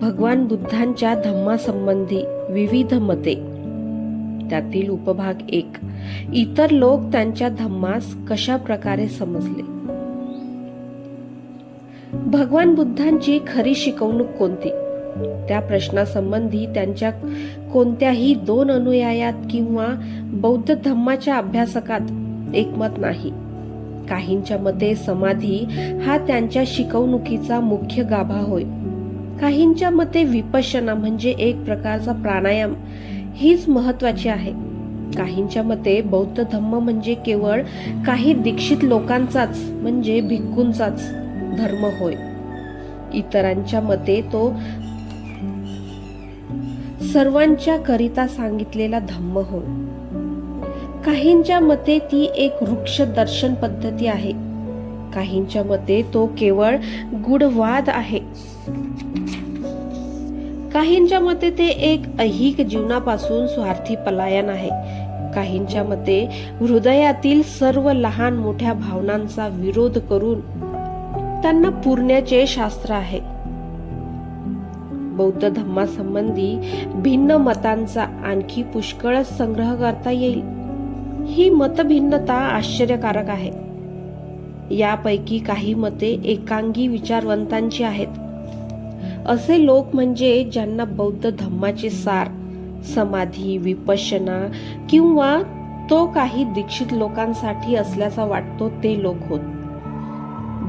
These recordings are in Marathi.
भगवान बुद्धांच्या धम्मासंबंधी विविध मते. त्यातील उपभाग एक इतर लोक त्यांच्या धम्मास कशा प्रकारे समजले? भगवान बुद्धांची खरी शिकवणूक कोणती? त्या प्रश्नासंबंधी त्यांच्या कोणत्याही दोन अनुयायात किंवा बौद्ध धम्माच्या अभ्यासकात एकमत नाही. काहींच्या मते समाधी हा त्यांच्या शिकवणुकीचा मुख्य गाभा होय. काहींच्या मते विपश्यना म्हणजे एक प्रकारचा प्राणायाम. हीच महत्वाची आहे. काहींच्या मते बौद्ध धम्म म्हणजे केवळ काही दीक्षित लोकांचाच म्हणजे भिक्खूंचाच धर्म होय. इतरांच्या मते तो सर्वांच्या करिता सांगितलेला धम्म होय. काहींच्या मते ती एक वृक्ष दर्शन पद्धती आहे. काहींच्या मते तो केवळ गुढवाद आहे. काहींच्या मते ते एक ऐहिक जीवनापासून स्वार्थी पलायन आहे. काहींच्या मते हृदयातील सर्व लहान मोठ्या भावनांचा विरोध करून त्यांना पुरण्याचे शास्त्र आहे. बौद्ध धम्मासंबंधी भिन्न मतांचा आणखी पुष्कळच संग्रह करता येईल. ही मतभिन्नता आश्चर्यकारक आहे. यापैकी काही मते एकांगी विचारवंतांची आहेत. असे लोक म्हणजे ज्यांना बौद्ध धम्माचे सार समाधी विपशना किंवा तो काही दीक्षित लोकांसाठी असल्याचा वाटतो ते लोक होत.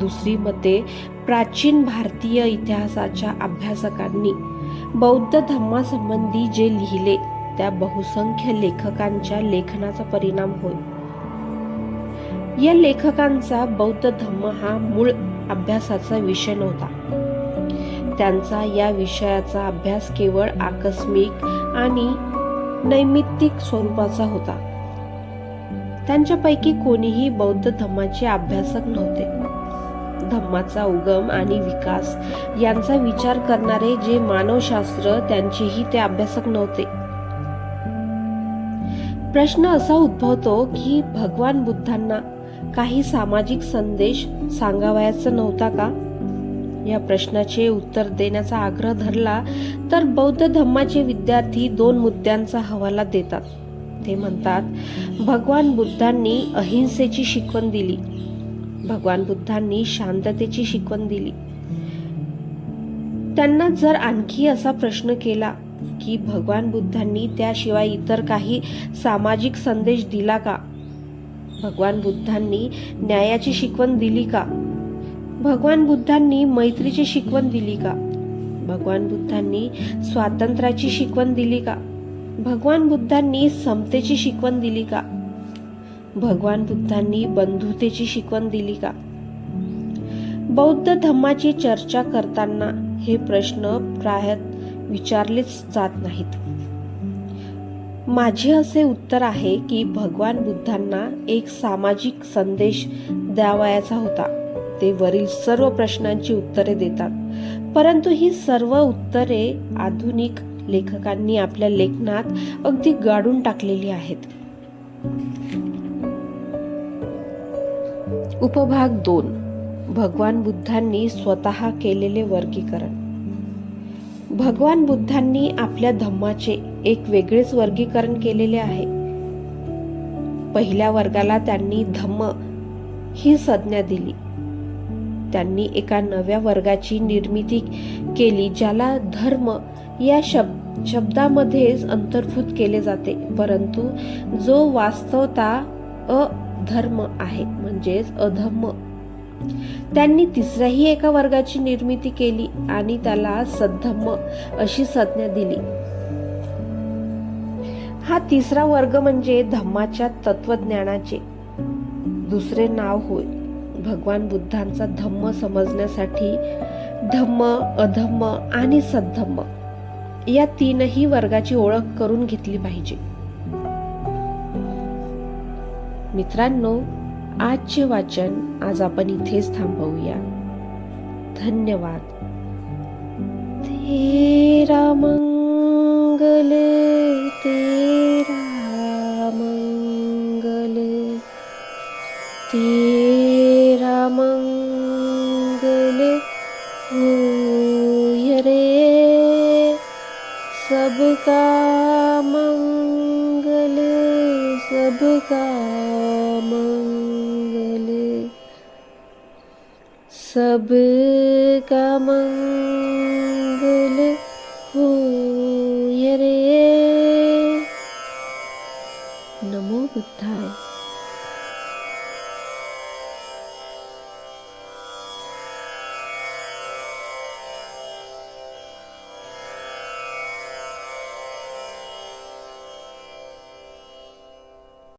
दुसरी मते प्राचीन भारतीय इतिहासाच्या अभ्यासकांनी बौद्ध धम्मासंबंधी जे लिहिले त्या बहुसंख्य लेखकांच्या लेखनाचा परिणाम होय. या लेखकांचा बौद्ध धम्म हा मूळ अभ्यासाचा विषय नव्हता. त्यांचा या विषयाचा अभ्यास केवळ आकस्मिक आणि नैमित्तिक स्वरूपाचा होता. त्यांच्यापैकी कोणीही बौद्ध धम्माचे अभ्यासक नव्हते. धम्माचा उगम आणि विकास यांचा विचार करणारे जे मानवशास्त्र त्यांचेही ते अभ्यासक नव्हते. प्रश्न असा उद्भवतो की भगवान बुद्धांना काही सामाजिक संदेश सांगावयाचा नव्हता का? या प्रश्नाचे उत्तर देण्याचा आग्रह धरला तर बौद्ध धम्माचे विद्यार्थी दोन मुद्द्यांचा हवाला देतात. ते म्हणतात भगवान बुद्धांनी अहिंसेची शिकवण दिली. भगवान बुद्धांनी शांततेची शिकवण दिली. त्यांना जर आणखी असा प्रश्न केला की भगवान बुद्धांनी त्याशिवाय इतर काही सामाजिक संदेश दिला का? भगवान बुद्धांनी न्यायाची शिकवण दिली का? भगवान बुद्धांनी मैत्रीची शिकवण दिली का? भगवान बुद्धांनी स्वातंत्र्याची शिकवण दिली का? भगवान बुद्धांनी समतेची शिकवण दिली का? भगवान बुद्धांनी बंधुतेची शिकवण दिली का? बौद्ध धम्माची चर्चा करताना हे प्रश्न प्राय विचारलेच जात नाहीत. माझे असे उत्तर आहे की भगवान बुद्धांना एक सामाजिक संदेश द्यावयाचा होता. ते वरील सर्व प्रश्नांची उत्तरे देतात. परंतु ही सर्व उत्तरे आधुनिक लेखकांनी आपल्या लेखनात अगदी गाडून टाकलेली आहेत. उपभाग दोन. भगवान बुद्धांनी स्वतः केलेले वर्गीकरण. भगवान बुद्धांनी आपल्या धम्माचे एक वेगळेच वर्गीकरण केलेले आहे. पहिल्या वर्गाला त्यांनी धम्म ही संज्ञा दिली. त्यांनी एका नव्या वर्गाची निर्मिती केली ज्याला धर्म या शब शब्दामध्येच अंतर्भूत केले जाते. परंतु जो वास्तवता अधर्म आहे म्हणजेच अधम्म त्यांनी तिसऱ्याही एका वर्गाची निर्मिती केली आणि त्याला सद्धम्म अशी संज्ञा दिली. हा तिसरा वर्ग म्हणजे धम्माच्या तत्वज्ञानाचे दुसरे नाव होय. भगवान बुद्धांचा धम्म समजण्यासाठी धम्म अधम्म आणि सद्धम्म या तीनही वर्गाची ओळख करून घेतली पाहिजे. मित्रांनो आजचे वाचन आज आपण इथेच थांबवूया. धन्यवाद. तेरा मंगल तेरा मंगल तेरा सबका मंगल सबका मंगल सबका मंगल